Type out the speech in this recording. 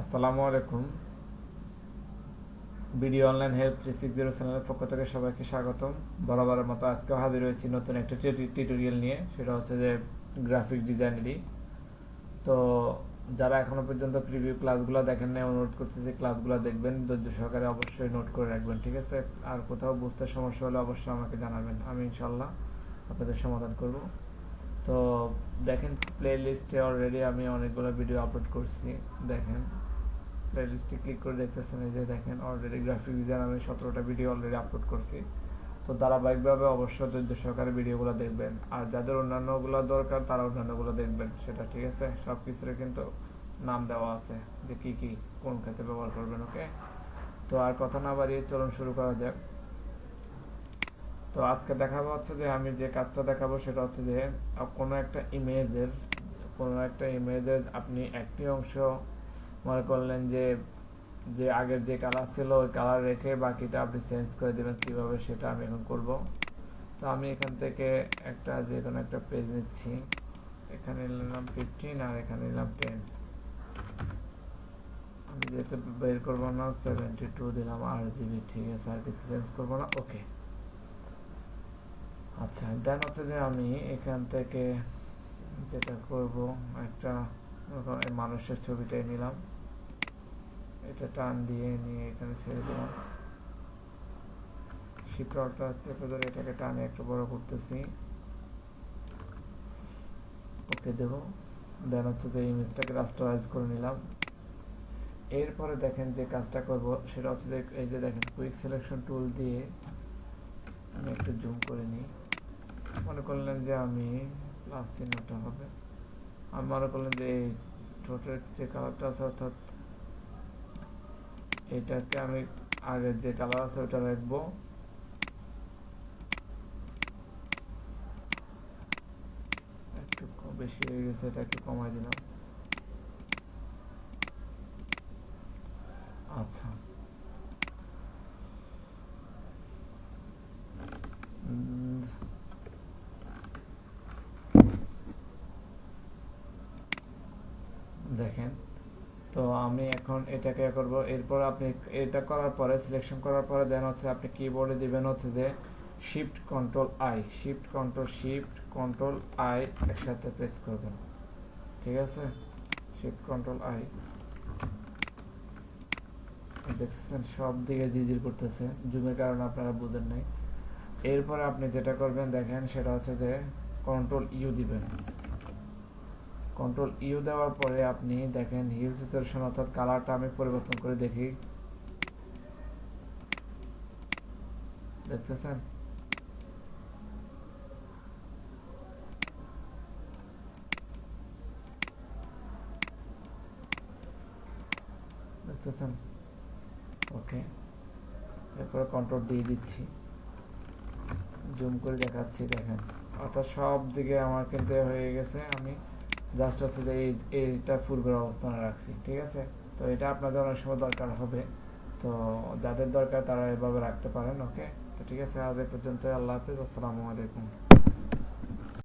আসসালামু আলাইকুম। Video online help three six zero চ্যানেলের পক্ষ থেকে সবাইকে স্বাগতম। বরাবরের মতো আজকেও হাজির হয়েছি নতুন একটা টিউটোরিয়াল নিয়ে, সেটা হচ্ছে যে গ্রাফিক ডিজাইনেরই। তো যারা এখনও পর্যন্ত প্রিভিউ ক্লাসগুলো দেখেন না অনুরোধ করতেছি ক্লাসগুলো দেখবেন, ধৈর্য সহকারে অবশ্যই নোট করে রাখবেন, ঠিক আছে? আর কোথাও বুঝতে সমস্যা হলে অবশ্যই আমাকে জানাবেন, আমি ইনশাল্লাহ আপনাদের সমাধান করব। তো দেখেন প্লে লিস্টে অলরেডি আমি অনেকগুলো ভিডিও আপলোড করছি, দেখেন। প্লে লিস্টে ক্লিক করে দেখতেছেন, এই যে দেখেন অলরেডি গ্রাফিক ডিজাইন আমি সতেরোটা ভিডিও অলরেডি আপলোড করছি। তো ধারাবাহিকভাবে অবশ্যই ধৈর্য সহকারে ভিডিওগুলো দেখবেন। আর যাদের অন্যান্যগুলো দরকার, তারা অন্যান্যগুলো দেখবেন, সেটা ঠিক আছে? সব কিছুর কিন্তু নাম দেওয়া আছে যে কি কি, কোন ক্ষেত্রে ব্যবহার করবেন ওকে তো আর কথা না বাড়িয়ে চলুন শুরু করা যাক। তো আজকে দেখাবো হচ্ছে যে আমি যে কাজটা দেখাবো সেটা হচ্ছে যে কোনো একটা ইমেজের, কোনো একটা ইমেজের আপনি একটি অংশ মনে করলেন যে যে আগের যে কালার ছিল, ওই কালার রেখে বাকিটা আপনি চেঞ্জ করে দেবেন কীভাবে সেটা আমি এখন করব। তো আমি এখান থেকে একটা যে কোনো একটা পেজ নিচ্ছি। এখানে নিলাম ফিফটিন আর এখানে নিলাম টেন আমি যেহেতু বের করব না সেভেন্টি টু দিলাম, আর জিবি ঠিক আছে, আর কিছু চেঞ্জ করব না ওকে আচ্ছা দেন হচ্ছে যে আমি এখান থেকে যেটা করব, একটা মানুষের ছবিটাই নিলাম। এটা টান দিয়ে নিয়ে এখানে ছেড়ে দিলাম। শিকড়টা চেপে ধরে এটাকে টানে একটু বড় করতেছি। ওকে দেব। দেন হচ্ছে যে ইমেজটাকে রাস্টারাইজ করে নিলাম। এরপরে দেখেন যে কাজটা করব, সেটা হচ্ছে এই যে দেখেন কুইক সিলেকশন টুল দিয়ে আমি একটু জুম করে নিই। মনে করলেন যে আমি প্লাস চিহ্নটা হবে। আমি মনে করলেন যে এই ঠোঁটের যে কালারটা আছে অর্থাৎ এটাকে আমি আগের যে কালার আছে ওটা রাখব। একটু বেশি হয়ে গেছে, এটা একটু কমাই দিলাম। আচ্ছা। দেখেন। তো আমি এখন এটাকে করব। এরপর আপনি এটা করার পরে সিলেকশন করার পরে দেন হচ্ছে আপনি কিবোর্ডে দিবেন হচ্ছে যে shift control I shift control shift control I একসাথে প্রেস করবেন। ঠিক আছে? শিফট কন্ট্রোল আই দেখছেন সব দিকে জিজির করতেছে। জুমের কারণে আপনারা বুঝেন নাই। এরপরে আপনি যেটা করবেন, দেখেন, সেটা হচ্ছে যে কন্ট্রোল ইউ দিবেন। কন্ট্রোল ইউ দেওয়ার পরে আপনি দেখেন হিল সিচুয়েশন অর্থাৎ কালারটা আমি পরিবর্তন করে দেখি। দেখতেছেন? দেখতেছেন? ওকে এরপরে কন্ট্রোল দিয়ে দিচ্ছি। জুম করে দেখাচ্ছি, দেখেন। অর্থাৎ সব দিকে আমার কিন্তু হয়ে গেছে, আমি জাস্ট হচ্ছে যে এই, এইটা ফুল করে অবস্থানে রাখছি, ঠিক আছে? তো এটা আপনাদের অনেক সময় দরকার হবে। তো যাদের দরকার তারা এভাবে রাখতে পারেন ওকে তো ঠিক আছে, আজ এ পর্যন্ত আল্লাহ হাফিজ, আসসালামু আলাইকুম।